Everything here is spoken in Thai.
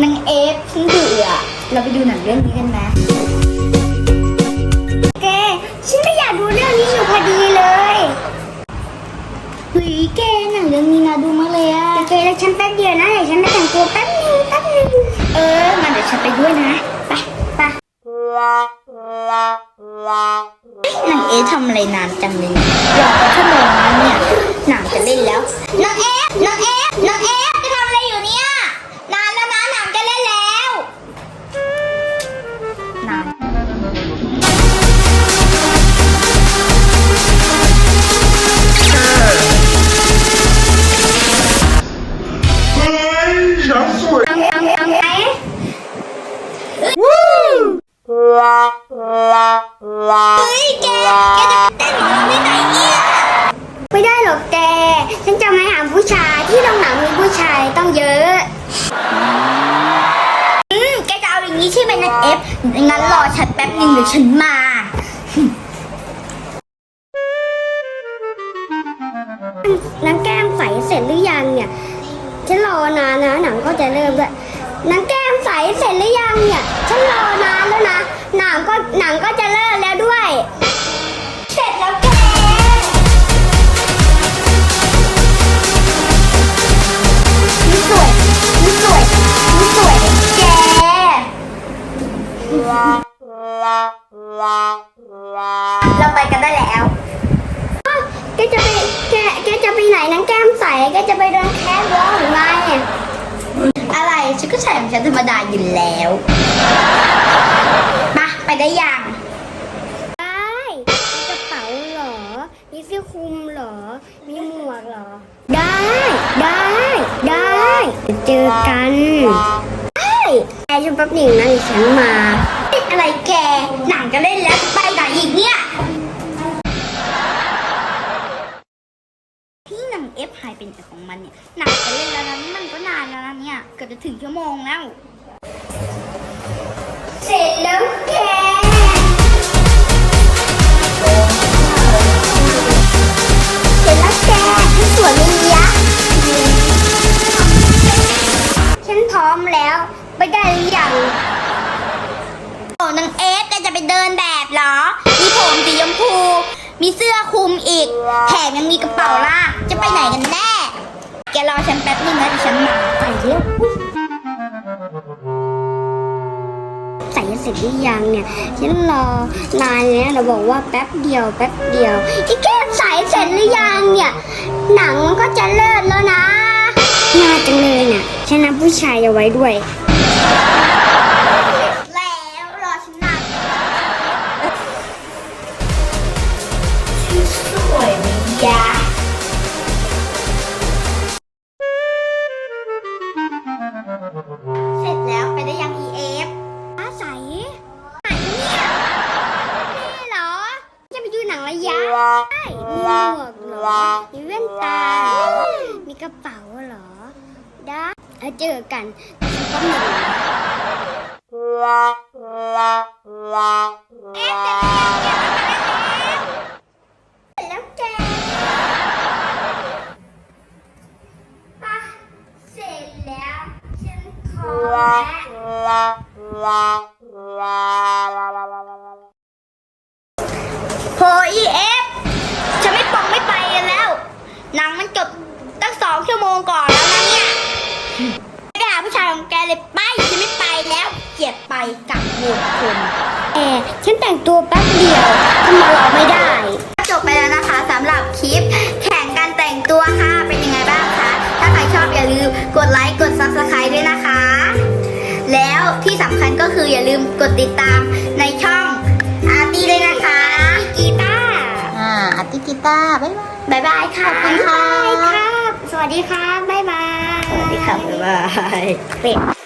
นางเอฟฉันเบื่อเราไปดูหนังเรื่องนี้กันไหมแกฉันไม่อยากดูเรื่องนี้อยู่พอดีเลยเฮ้ยแกหนังเรื่องนี้น่าดูมาเลยอะแกแล้วฉันแป๊บเดียวนะเดี๋ยวฉันไปแต่งตัวแป๊บนึงแป๊บนึงเออมาเดี๋ยวฉันไปด้วยนะไปไปนางเอฟทำอะไรนานจังเลยเดี๋ยวชั่วโมงแล้วเนี่ยหนังจะเล่นแล้วนางเอฟนางเอฟนางเอฟ ช้าวไม่ได้หรอกแกฉันจะมาหาผู้ชายที่โรงหนังมีผู้ชายต้องเยอะอืมแกจะเอาอย่างนี้ใช่ไหมนัเอฟงั้นรอฉันแป๊บหนึ่งเดี๋ยวฉันมาน้ำแก้มใสเสร็จหรือยังเนี่ย ฉันรอนานนะหนังก็จะเริ่มด้วยนางแก้มใสเสร็จหรือยังเนี่ย ฉันรอนานแล้วนะ หนังก็หนังก็จะเริ่มแล้วด้วย เสร็จแล้วแกนี่สวยนี่สวยนี่สวยแก เราไปกัน ก็ใส่ของฉันธรรมดาอยู่แล้วมาไปได้ยังได้มีกระเป๋าเหรอ มีเสื้อคลุมเหรอ มีหมวกเหรอ ได้ ได้ ได้ เจอกัน ได้แอร์ฉันแป๊บหนึ่งนะเดี๋ยวฉันมาเฮ้ยอะไรแก หนังจะเล่นแล้วจะไปไหนอีกเนี่ย ที่หนังเอฟหายเป็นแต่ของมันเนี่ยหนังจะเล่นแล้วนะมันก็นานแล้วนะเนี่ยเกือบจะถึงชั่วโมงแล้ว เสร็จแล้วแกเสร็จแล้วแกที่สวนมียะฉันพร้อมแล้วไปได้หรือยังโอ้นางเอฟแกจะไปเดินแบบเหรอ มีเสื้อคลุมอีก แถมยังมีกระเป๋าล่ากจะไปไหนกันแน่ แกรอฉันแป๊บนึงนะเดี๋ยวฉันมาไปเร็วใส่เสร็จหรือยังเนี่ยฉันรอนานแล้วเราบอกว่าแป๊บเดียวแป๊บเดียวอีแก้ใส่เสร็จหรือยังเนี่ย หนังมันก็จะเลิศแล้วนะน่าจังเลยเนี่ยฉันนับผู้ชายเอาไว้ด้วย เป๋าเหรอ ได้แล้วเจอกันก็มีเอ๊ะเสร็จแล้วแกอะเสร็จแล้ว ฉันขอแล้ว กลียดไปกับหมดคนแอฉันแต่งตัวแป๊บเดียวทำไมเราไม่ได้ จบไปแล้วนะคะสำหรับคลิป แข่งการแต่งตัวค่ะ เป็นยังไงบ้างคะ ถ้าใครชอบอย่าลืมกดไลค์ กด subscribe ด้วยนะคะ แล้วที่สำคัญก็คืออย่าลืมกดติดตามในช่องอาร์ตี้ด้วยนะคะกีตาร์อ่าอาติกิต้าร์บ๊ายบายบายบายค่ะขอบคุณค่ะบ๊ายบายครับสวัสดีครับบ๊ายบาย สวัสดีค่ะบ๊ายบายเป็ด